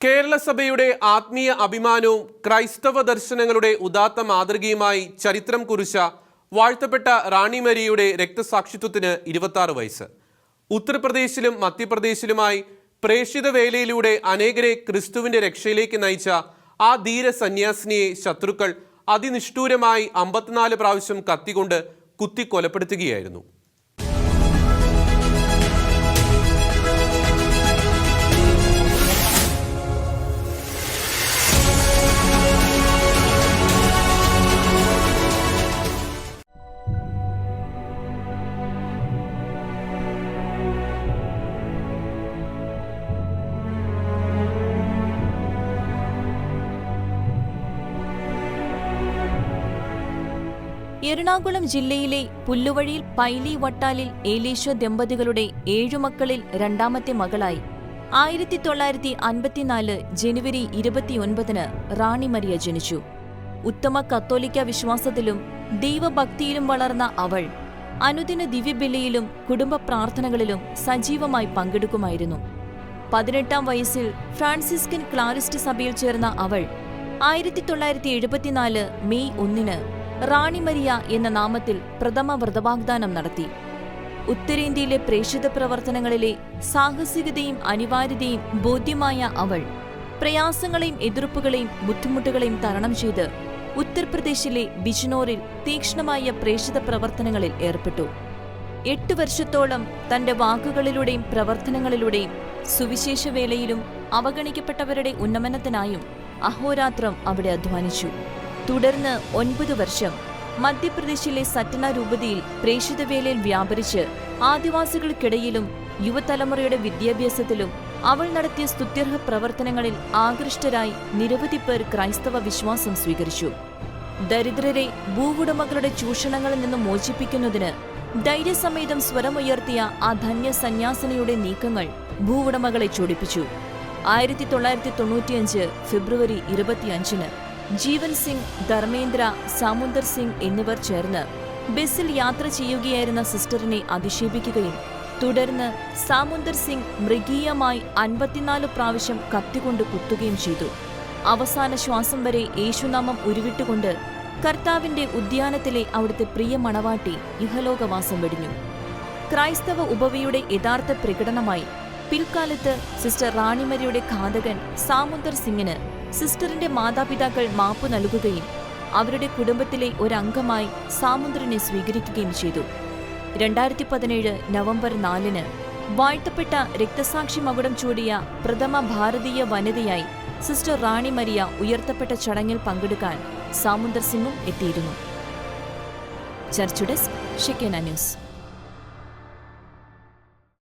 കേരള സഭയുടെ ആത്മീയ അഭിമാനവും ക്രൈസ്തവ ദർശനങ്ങളുടെ ഉദാത്ത മാതൃകയുമായി ചരിത്രം കുറിച്ച വാഴ്ത്തപ്പെട്ട റാണി മരിയുടെ രക്തസാക്ഷിത്വത്തിന് ഇരുപത്തി വയസ്സ്. ഉത്തർപ്രദേശിലും മധ്യപ്രദേശിലുമായി പ്രേക്ഷിത വേലയിലൂടെ അനേകരെ ക്രിസ്തുവിന്റെ രക്ഷയിലേക്ക് നയിച്ച ആ ധീര സന്യാസിനിയെ ശത്രുക്കൾ അതിനിഷ്ഠൂരമായി അമ്പത്തിനാല് പ്രാവശ്യം കത്തിക്കൊണ്ട് കുത്തി എറണാകുളം ജില്ലയിലെ പുല്ലുവഴിയിൽ പൈലി വട്ടാലിൽ ഏലീശ്വ ദമ്പതികളുടെ ഏഴു മക്കളിൽ രണ്ടാമത്തെ മകളായി. ആയിരത്തി തൊള്ളായിരത്തി അൻപത്തിനാല് ജനുവരി ഇരുപത്തിയൊൻപതിന് റാണി മരിയ ജനിച്ചു. ഉത്തമ കത്തോലിക്ക വിശ്വാസത്തിലും ദൈവഭക്തിയിലും വളർന്ന അവൾ അനുദിന ദിവ്യബലിയിലും കുടുംബ പ്രാർത്ഥനകളിലും സജീവമായി പങ്കെടുക്കുമായിരുന്നു. പതിനെട്ടാം വയസ്സിൽ ഫ്രാൻസിസ്കൻ ക്ലാരിസ്റ്റ് സഭയിൽ ചേർന്ന അവൾ ആയിരത്തി തൊള്ളായിരത്തി എഴുപത്തിനാല് മെയ് ഒന്നിന് റാണി മരിയ എന്ന നാമത്തിൽ പ്രഥമ വ്രതവാഗ്ദാനം നടത്തി. ഉത്തരേന്ത്യയിലെ പ്രേക്ഷിത പ്രവർത്തനങ്ങളിലെ സാഹസികതയും അനിവാര്യതയും ബോധ്യമായ അവൾ പ്രയാസങ്ങളെയും എതിർപ്പുകളെയും ബുദ്ധിമുട്ടുകളെയും തരണം ചെയ്ത് ഉത്തർപ്രദേശിലെ ബിജ്നോറിൽ തീക്ഷ്ണമായ പ്രേക്ഷിത പ്രവർത്തനങ്ങളിൽ ഏർപ്പെട്ടു. എട്ട് വർഷത്തോളം തന്റെ വാക്കുകളിലൂടെയും പ്രവർത്തനങ്ങളിലൂടെയും സുവിശേഷ വേലയിലും അവഗണിക്കപ്പെട്ടവരുടെ ഉന്നമനത്തിനായും അഹോരാത്രം അവിടെ അധ്വാനിച്ചു. തുടർന്ന് ഒൻപത് വർഷം മധ്യപ്രദേശിലെ സറ്റന രൂപതയിൽ പ്രേക്ഷിതവേലയിൽ വ്യാപരിച്ച് ആദിവാസികൾക്കിടയിലും യുവതലമുറയുടെ വിദ്യാഭ്യാസത്തിലും അവൾ നടത്തിയ സ്തുത്യർഹ പ്രവർത്തനങ്ങളിൽ ആകൃഷ്ടരായി നിരവധി പേർ ക്രൈസ്തവ വിശ്വാസം സ്വീകരിച്ചു. ദരിദ്രരെ ഭൂവുടമകളുടെ ചൂഷണങ്ങളിൽ നിന്ന് മോചിപ്പിക്കുന്നതിന് ധൈര്യസമേതം സ്വരമുയർത്തിയ ആ ധന്യ സന്യാസിനിയുടെ നീക്കങ്ങൾ ഭൂവുടമകളെ ചൊടിപ്പിച്ചു. ആയിരത്തി തൊള്ളായിരത്തി തൊണ്ണൂറ്റിയഞ്ച് ഫെബ്രുവരി ഇരുപത്തിയഞ്ചിന് ജീവൻ സിംഗ് ധർമ്മേന്ദ്ര സാമുന്ദർ സിംഗ് എന്നിവർ ചേർന്ന് ബസ്സിൽ യാത്ര ചെയ്യുകയായിരുന്ന സിസ്റ്ററിനെ അധിക്ഷേപിക്കുകയും തുടർന്ന് സാമുന്ദർ സിംഗ് മൃഗീയമായി അൻപത്തിനാല് പ്രാവശ്യം കത്തികൊണ്ട് കുത്തുകയും ചെയ്തു. അവസാന ശ്വാസം വരെ യേശുനാമം ഉരുവിട്ടുകൊണ്ട് കർത്താവിന്റെ ഉദ്യാനത്തിലെ അവിടുത്തെ പ്രിയ മണവാട്ടി ഇഹലോകവാസം വെടിഞ്ഞു. ക്രൈസ്തവ ഉപവിയുടെ യഥാർത്ഥ പ്രകടനമായി പിൽക്കാലത്ത് സിസ്റ്റർ റാണിമരിയുടെ ഘാതകൻ സാമുന്ദർ സിംഗിന് സിസ്റ്ററിന്റെ മാതാപിതാക്കൾ മാപ്പു നൽകുകയും അവരുടെ കുടുംബത്തിലെ ഒരംഗമായി സാമുദ്രനെ സ്വീകരിക്കുകയും ചെയ്തു. രണ്ടായിരത്തി പതിനേഴ് നവംബർ നാലിന് വാഴ്ത്തപ്പെട്ട രക്തസാക്ഷി മകുടം ചൂടിയ പ്രഥമ ഭാരതീയ വനിതയായി സിസ്റ്റർ റാണി മരിയ ഉയർത്തപ്പെട്ട ചടങ്ങിൽ പങ്കെടുക്കാൻ സാമുന്ദർ സിംഗും എത്തിയിരുന്നു. ചർച്ച് ഷിക്കേന ന്യൂസ്.